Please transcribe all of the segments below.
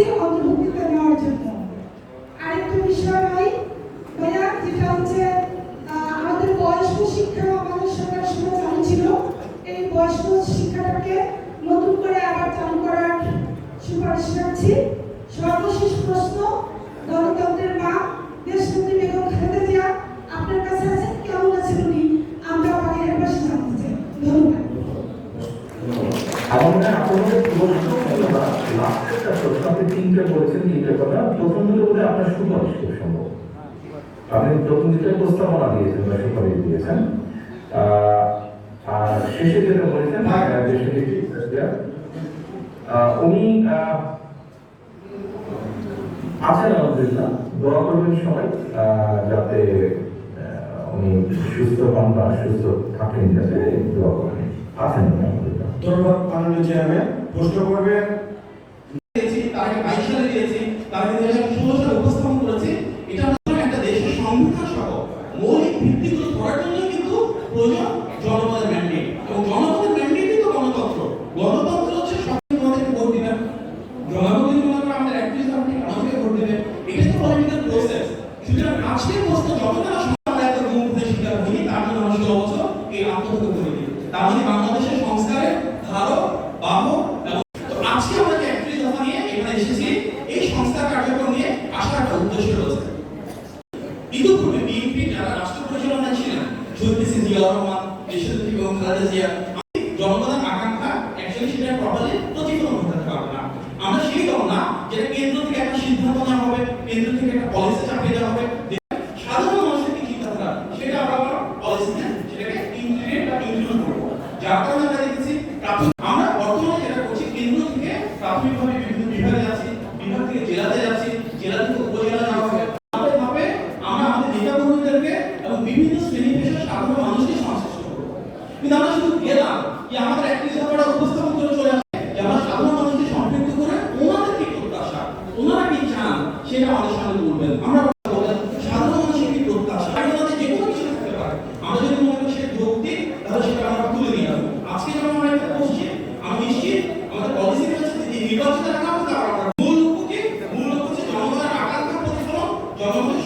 রাখছি অন্তর্ভুক্তিতে নেওয়ার জন্য। আরেকটা বিষয় ভাই, ভাইয়া, যেটা হচ্ছে আমাদের বয়স্ক শিক্ষা আমাদের সরকার সময় চালু ছিল। এই বয়স্ক শিক্ষাটাকে নতুন করে আবার চালু করার সুপারিশ রাখছি। সর্বশেষ প্রশ্ন, গণতন্ত্রের মা দেশনেত্রী বেগম খালেদা জিয়া আপনার কাছে আছেন কেমন আছেন উনি আমরা বাগের পাশে জানতে চাই ধন্যবাদ আমার মনে হয় আপনাদের প্রশ্ন হলো আছেন আলহামদুলিল্লাহ দোয়া করবেন সবাই যাতে উনি সুস্থ হন বা সুস্থ থাকেন যাতে আছেন ধন্যবাদ মাননীয় করবেন দিয়েছি তাকে বাইশ সালে দিয়েছি তাকে দুই হাজার ষোলো সালে উপস্থাপন করেছি এটা হচ্ছে একটা দেশের সংবিধান সহ মৌলিক ভিত্তিগুলো ধরার জন্য কিন্তু প্রয়োজন জনগণের ম্যান্ডেট এবং জনগণের ম্যান্ডেটই তো গণতন্ত্র গণতন্ত্র হচ্ছে সবচেয়ে তোমাদেরকে ভোট দিবেন জনগণ যদি মনে করে আমাকে আমাকে ভোট দিবে এটা তো পলিটিক্যাল প্রসেস সুতরাং আজকের প্রশ্ন যতটা আমরা এত মুখে শিকার হইনি তার জন্য আমরা ষোলো বছর এই আত্মহত্যা করিনি তার মানে বাংলাদেশের সংস্কারের ধারক বাহক তো আজকে আমরা নিয়ে এই সংস্কার কার্যক্রম নিয়ে আসার একটা উদ্দেশ্য রয়েছে। ইতিপূর্বে বিএনপি ছিলেন রহমান জনগণের আকাঙ্ক্ষা অ্যাকচুয়ালি সেটা প্রপারলি প্রতিফলন ঘটাতে পারবে না আমরা সেই দল না যেটা কেন্দ্র থেকে একটা সিদ্ধান্ত নেওয়া হবে কেন্দ্র থেকে একটা পলিসি চাপিয়ে দেওয়া হবে সাধারণ মানুষের কি চিন্তাধারা সেটা আমরা আবার পলিসিতে সেটাকে ইনক্লুডেড বা ইনক্লুড করব যার কারণে আমরা দেখেছি প্রাথমিক আমরা বর্তমানে যেটা করছি কেন্দ্র থেকে প্রাথমিকভাবে বিভিন্ন বিভাগে যাচ্ছি বিভাগ থেকে জেলাতে যাচ্ছি জেলা থেকে উপজেলা যাওয়া হবে ধাপে ধাপে আমরা আমাদের নেতা কর্মীদেরকে এবং বিভিন্ন শ্রেণি পেশার সাধারণ মানুষকে সংশ্লিষ্ট করব কিন্তু আমরা শুধু গেলাম যে আমাদের একটি ব্যাপারটা উপস্থাপন করে চলে আসে যে আমরা সাধারণ মানুষকে সম্পৃক্ত করে ওনাদের কি প্রত্যাশা ওনারা কি চান সেটা আমাদের সামনে বলবেন আমরা বলবেন সাধারণ মানুষের কি প্রত্যাশা আর ওনাদের যে কোনো কিছু থাকতে পারে আমরা যদি মনে করি সে যৌক্তিক তাহলে সেটা আমরা তুলে নিয়ে আসব আজকে যখন আমরা এটা বসছি আমি নিশ্চিত আমাদের পলিসি রয়েছে যে নির্বাচিত রাখা হবে তার আমরা মূল লক্ষ্য কি মূল লক্ষ্য হচ্ছে আমাদের সামনে তুলবেন আমরা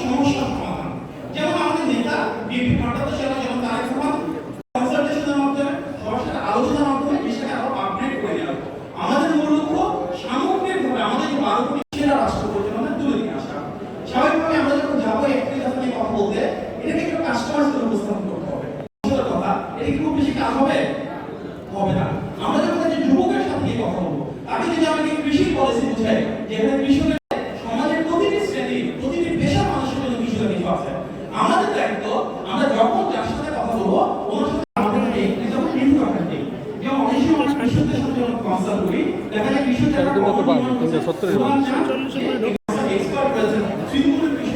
সমস্যার সমাধান। যেমন আমাদের নেতা বিএনপি ভারপ্রাপ্ত সেবা যেমন তারেক রহমান কনসালটেশনের মাধ্যমে সবার সাথে আলোচনার মাধ্যমে বিষয়টা আরও আপডেট করে নেওয়া আমাদের মূল লক্ষ্য সামগ্রিকভাবে আমাদের যে বারো কোটি সেরা রাষ্ট্র পরিচালনা তুলে নিয়ে আসা স্বাভাবিকভাবে আমরা যখন যাব একটি কথা নিয়ে কথা বলতে এটাকে একটু কাস্টমাইজ করে উপস্থাপন করতে হবে আসল কথা এটা কি খুব বেশি কাজ হবে হবে না আমরা যখন একজন যুবকের সাথে গিয়ে কথা বলব তাকে যদি আমাকে কৃষি পলিসি বুঝাই যেখানে কৃষকের সমাজের প্রতিটি শ্রেণি প্রতিটি পেশার মানুষের জন্য কিছুটা কিছু আছে আমাদের দায়িত্ব আমরা যখন যার সাথে কথা বলব ওনার সাথে আমাদের কাছে একটি যখন রিভিউ রাখার নেই যেমন অনেক সময় আমরা কৃষকদের সাথে যখন কনসাল্ট করি দেখা যায় কৃষকদের একটা একদম তো পারবে, কমন কিন্তু সত্তরের ওনারা চান যে এক্সপার্ট রয়েছেন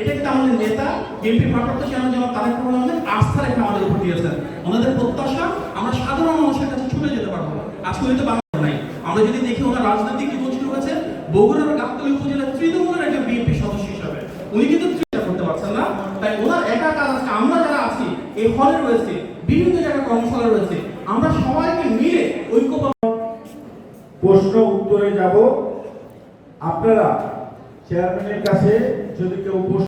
এটা কিন্তু আমাদের নেতা, বিএনপি ভারপ্রাপ্ত চেয়ারম্যান যেমন তারেক রহমান আমাদের আস্থা রেখে আমাদের উপর দিয়েছেন। ওনাদের প্রত্যাশা আমরা সাধারণ মানুষের কাছে ছুটে যেতে পারব। আজকে হয়তো বাংলা নাই। আমরা যদি দেখি ওনার রাজনৈতিক জীবন শুরু হয়েছে, বগুড়ার গাবতলী উপজেলার তৃণমূলের একজন বিএনপি সদস্য হিসাবে। উনি কিন্তু চেষ্টা করতে পারছেন না। তাই ওনার একা কাজ আছে। আমরা যারা আছি, এই হলে রয়েছে, বিভিন্ন জায়গায় কর্মশালা রয়েছে, আমরা সবাইকে মিলে ঐক্যবদ্ধ প্রশ্ন উত্তরে যাব। আপনারা চেয়ারম্যানের কাছে যদি কেউ প্রশ্ন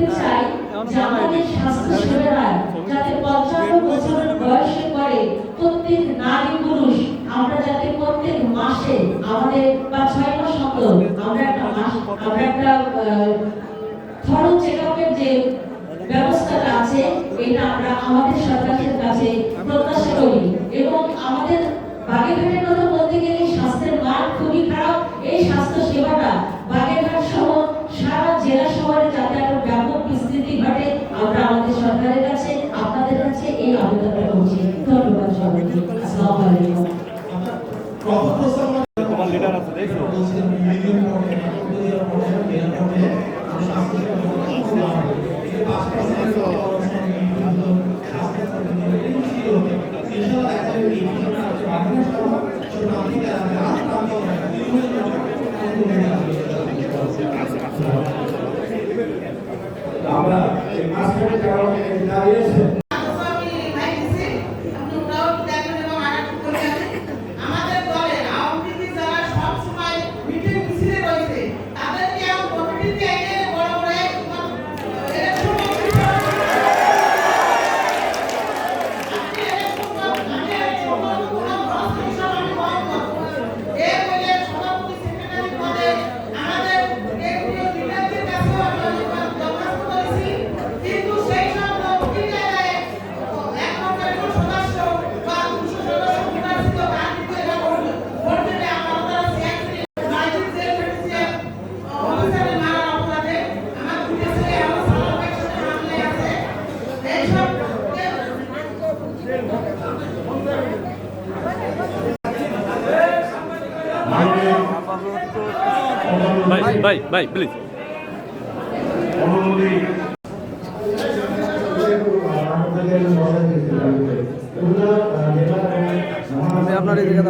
করতে চাই যে স্বাস্থ্য সেবারা যাতে পঞ্চান্ন বছর বয়সের পরে প্রত্যেক নারী পুরুষ, আমরা যাতে প্রত্যেক মাসে আমাদের বা ছয় মাস মতো আমরা একটা মাস, আমরা একটা থরো চেকআপের যে ব্যবস্থাটা আছে, এটা আমরা আমাদের সরকারের কাছে প্রত্যাশা করি এবং আমাদের বাগেরহাটের কথা বলতে গেলে স্বাস্থ্যের মান খুবই খারাপ। এই স্বাস্থ্য সেবাটা বাগেরহাট সহ সারা জেলা শহরে যাতে আরও ব্যাপক বিস্তৃতি ঘটে আমরা আমাদের সরকারের কাছে আপনাদের কাছে এই আবেদনটা করছি ধন্যবাদ সবাইকে। আসসালামু আলাইকুম প্রথম প্রস্তাব তোমার লিডার আছে দেখছ বলছিলেন মিলিয়ন পড়ে উপজেলা পর্যায়ে মেয়র পর্যায়ে আমরা স্বাস্থ্য সেবা করতে হবে এই পাঁচ পার্সেন্ট স্বাস্থ্য সেবা এই ছিল ইনশাআল্লাহ একটা এই বিষয়টা আছে বাংলা সহ ছোট আমি আর আমরা এই মাঝখানে যারা দাঁড়িয়েছে আমাদের দলে আওয়ামী লীগ যারা সব সময় মিটিং মিছিলে রয়েছে তাদেরকে এখন কমিটিতে এনে বড় বড় ইলেকশন আপনি ইলেকশন আমি ইলেকশন কোনো খরচ হিসাব আমি বহন করব এর বলে সভাপতি সেক্রেটারি পদে আমাদের কেন্দ্রীয় লিডারদের কাছেও আমি দরখাস্ত করেছি কিন্তু সেই সব লোকটি জায়গায় এক পঞ্চাশ সদস্য বা দুশো সদস্য নির্বাচিত কান্ডিতে এটা করবে ভোট দিলে আমার দ্বারা সেক্রেটারি নাইজির জেল মেডিসিন অফিসারের মারার অপরাধে আমার দুটো ছেলে আমার সালাম একসাথে মামলায় আছে এইসব ভাই ভাই ভাই প্লিজ আপনার এদিকে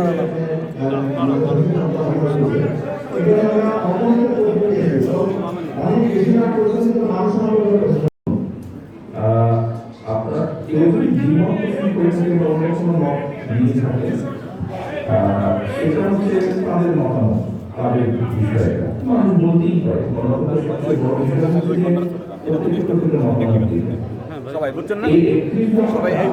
এগুলি বা নিয়ে থাকেন। এটা হচ্ছে তাদের মতামত তাদের বিষয়টা। মানুষ বলতেই পারে সবাই বুঝছেন না সবাই এই